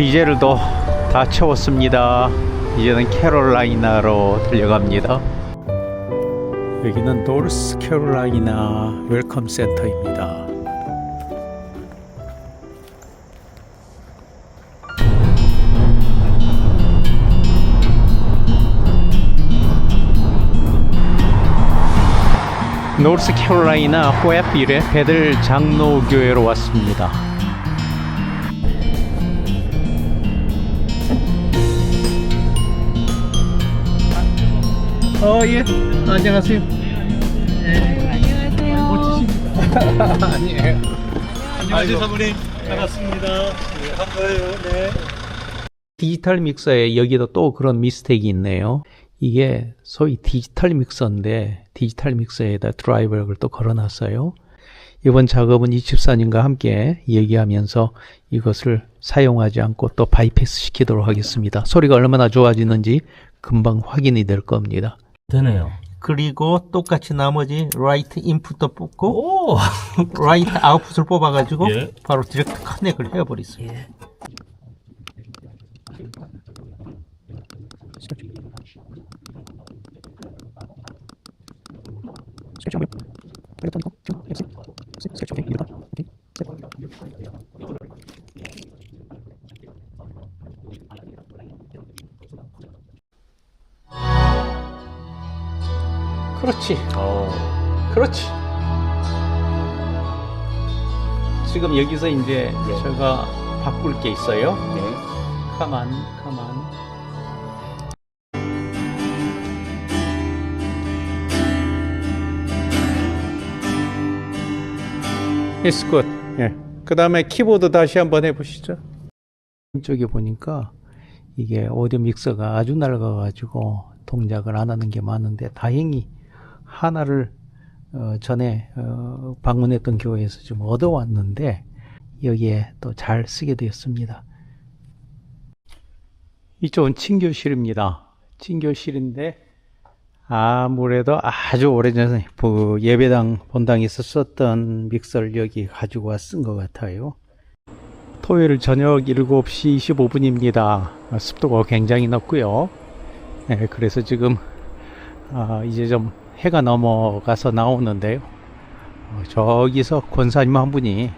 디젤도 다 채웠습니다. 이제는 캐롤라이나로 달려갑니다. 여기는 노스 캐롤라이나 웰컴 센터입니다. 노스 캐롤라이나 호애필의 베들 장로교회로 왔습니다. 어, 예. 안녕하세요. 안녕하세요. 아니에요. 안녕하세요, 사모님. 반갑습니다. 네, 반가워요. 네. 디지털 믹서에 여기도 또 그런 미스테이크 있네요. 이게 소위 디지털 믹서인데 디지털 믹서에다 드라이버를 또 걸어놨어요. 이번 작업은 이 집사님과 함께 얘기하면서 이것을 사용하지 않고 또 바이패스 시키도록 하겠습니다. 소리가 얼마나 좋아지는지 금방 확인이 될 겁니다. 되네요. 그리고 똑같이 나머지 라이트 인풋도 뽑고 오! 라이트 아웃풋을 뽑아가지고 예. 바로 디렉트 커넥을 해버렸어요. 그렇지. 그렇지. 지금 여기서 이제 네. 제가 바꿀 게 있어요. 네. 가만, 가만. It's good. 예. 그 다음에 키보드 다시 한번 해보시죠. 이쪽에 보니까 이게 오디오 믹서가 아주 낡아가지고 동작을 안 하는 게 많은데 다행히 하나를 어, 전에 어, 방문했던 교회에서 좀 얻어왔는데 여기에 또 잘 쓰게 되었습니다. 이쪽은 친교실입니다. 친교실인데 아무래도 아주 오래전에 그 예배당 본당에서 썼던 믹서를 여기 가지고 와쓴것 같아요. 토요일 저녁 7시 25분입니다. 습도가 굉장히 높고요. 네, 그래서 지금 아, 이제 좀 해가 넘어가서 나오는데요. 어, 저기서 권사님 한 분이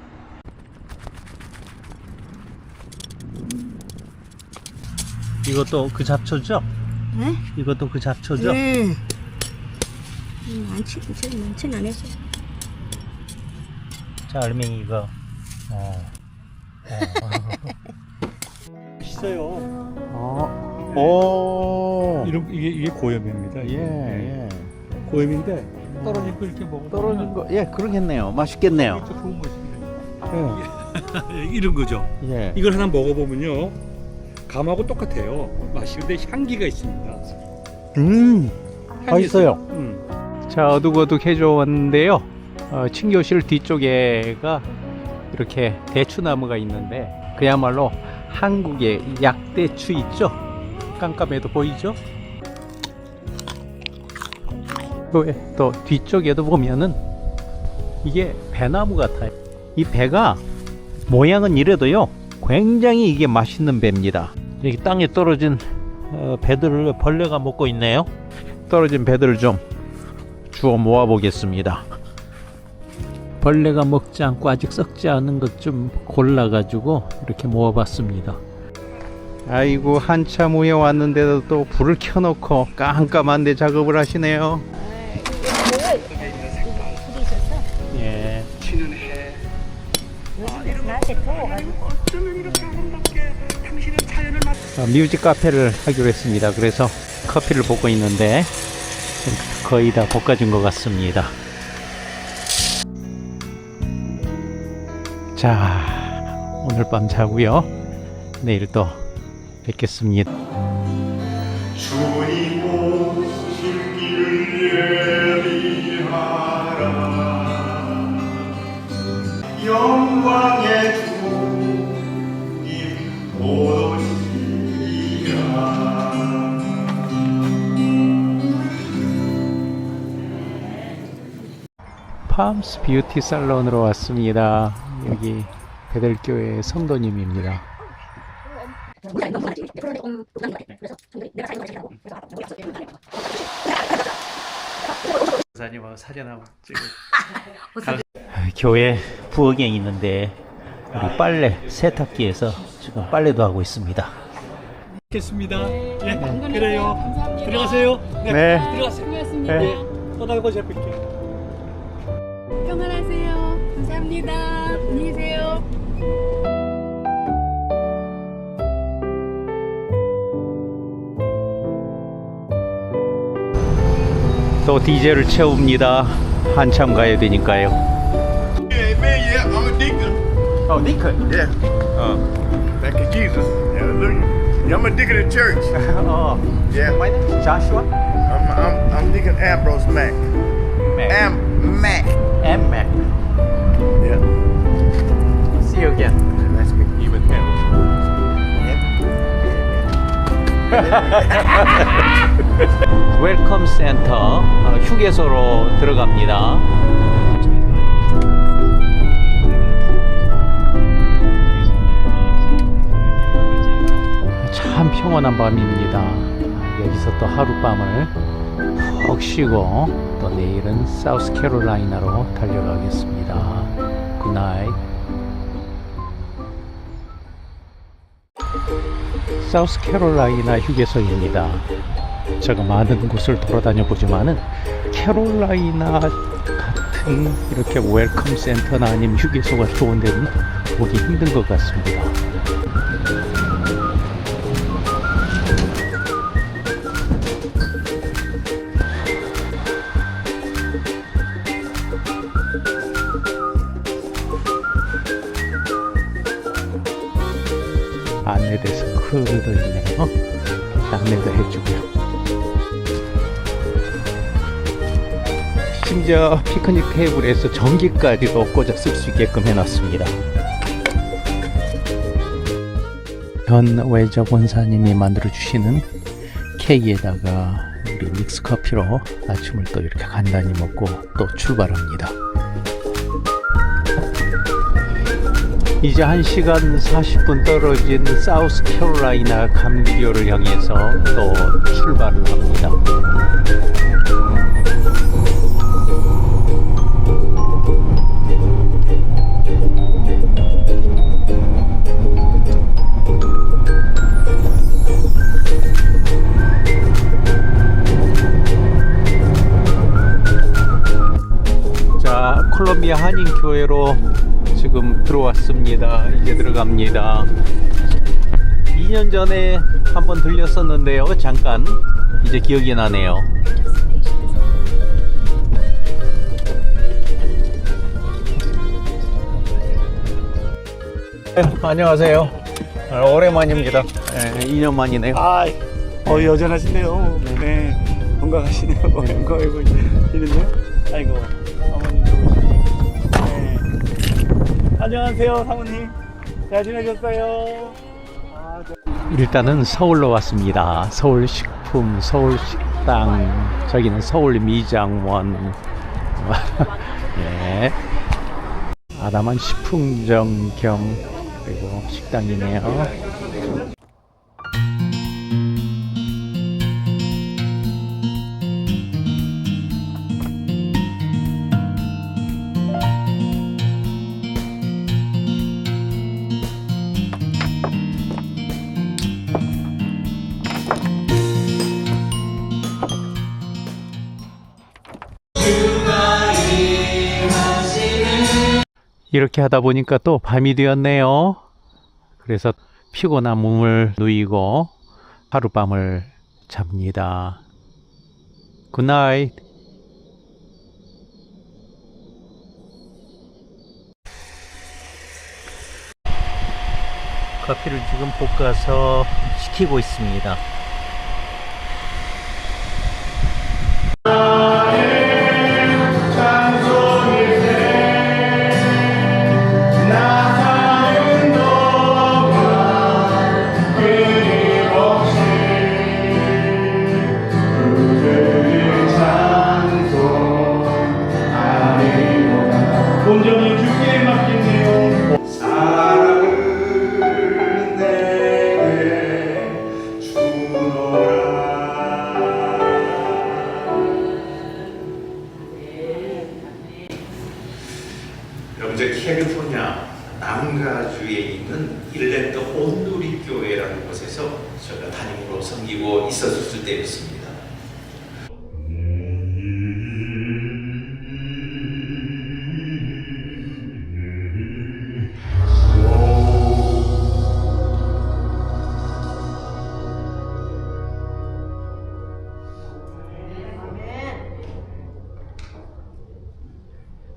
이것도 그 잡초죠? 네? 이것도 그 잡초죠? 네. 음, 많지, 많진 않았어. 자, 알맹이 이거. 어. 있어요. 어. 오. 이런 이게 이게 고염입니다. 예, 예. 고염인데 떨어진 거 이렇게 먹으면 떨어진 거, 예, 그러겠네요. 맛있겠네요. 이것도 좋은 것입니다. 이런 거죠. 예. 이걸 하나 먹어보면요. 감하고 똑같아요. 맛이 근데 향기가 있습니다. 음, 향이 맛있어요. 있어요. 음. 자, 어둑어둑 해줬는데요. 어, 친교실 뒤쪽에가 이렇게 대추나무가 있는데, 그야말로 한국의 약대추 있죠? 깜깜해도 보이죠? 그, 또 뒤쪽에도 보면은 이게 배나무 같아요. 이 배가 모양은 이래도요, 굉장히 이게 맛있는 배입니다. 여기 땅에 떨어진 어, 배들을 벌레가 먹고 있네요. 떨어진 배들을 좀 주워 모아 보겠습니다. 벌레가 먹지 않고 아직 썩지 않은 것 좀 골라 가지고 이렇게 모아 봤습니다. 아이고 한참 후에 왔는데도 또 불을 켜놓고 깜깜한데 작업을 하시네요. 뮤직 카페를 하기로 했습니다. 그래서 커피를 볶고 있는데 거의 다 볶아진 것 같습니다. 자, 오늘 밤 자고요. 내일 또 뵙겠습니다. 팜스 뷰티 살론으로 왔습니다. 여기 베델교회 성도님입니다. 사장님하고 사진 한번 찍어. 교회 부엌에 있는데 우리 빨래 세탁기에서 지금 빨래도 하고 있습니다. 겠습니다. 예, 그래요. 들어가세요. 네, 네. 들어가세요. 수고하셨습니다. 네, 또 달고 잡힐게요. 평안하세요. 감사합니다. 안녕히 계세요. 또 디젤을 채웁니다. 한참 가야 되니까요. Yeah, man, yeah, I'm a deacon. 어, 니클. Yeah. 어. Thank you, Jesus. Hallelujah. Yeah, I'm a deacon in church. 어. Yeah. My name is Joshua. I'm, I'm, I'm Deacon Ambrose Mack. Am Mack. M Mac. Yeah. See you again. Meet you with him. 웰컴 센터 어, 휴게소로 들어갑니다. 참 평온한 밤입니다. 여기서 또 하룻밤을 푹 쉬고 또 내일은 사우스캐롤라이나로 달려가겠습니다. 굿나잇. 사우스캐롤라이나 휴게소입니다. 제가 많은 곳을 돌아다녀 보지만은 캐롤라이나 같은 이렇게 웰컴 센터나 아니면 휴게소가 좋은 데는 보기 힘든 것 같습니다. 데스크도 있네요. 안내도 해주고요. 심지어 피크닉 테이블에서 전기까지도 꽂아 쓸 수 있게끔 해놨습니다. 현 외적 원사님이 만들어 주시는 케이크에다가 우리 믹스 커피로 아침을 또 이렇게 간단히 먹고 또 출발합니다. 이제 1시간 40분 떨어진 사우스 캐롤라이나 감리교를 향해서 또 출발을 합니다. 지금 들어왔습니다. 이제 들어갑니다. 2년 전에 한번 들렸었는데요. 잠깐 이제 기억이 나네요. 네, 안녕하세요. 오랜만입니다. 네, 2년 만이네요. 아, 어 여전하시네요. 네, 건강하시네요. 건강해 보이시는데요. 아이고, 사모님 좋으시네. 네. 안녕하세요, 사모님. 잘 지내셨어요? 일단은 서울로 왔습니다. 서울 식품, 서울 식당, 저기는 서울 미장원. 예. 아담한 식품점 겸 그리고 식당이네요. 이렇게 하다 보니까 또 밤이 되었네요. 그래서 피곤한 몸을 누이고 하룻밤을 잡니다. 굿나잇. 커피를 지금 볶아서 식히고 있습니다. 여러분들 캘리포니아 남가주에 있는 일랜드 온누리 교회라는 곳에서 저희가 담임으로 섬기고 있었을 때였습니다.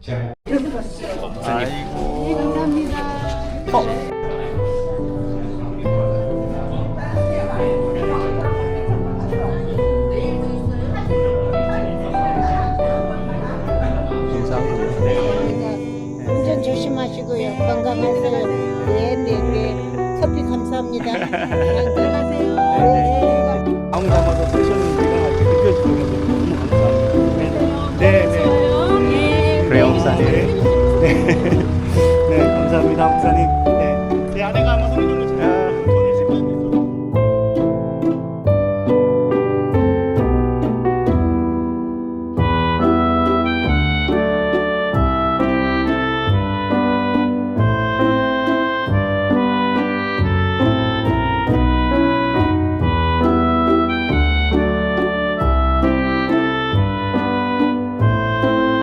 제목 하면서 네네네 네. 커피 감사합니다.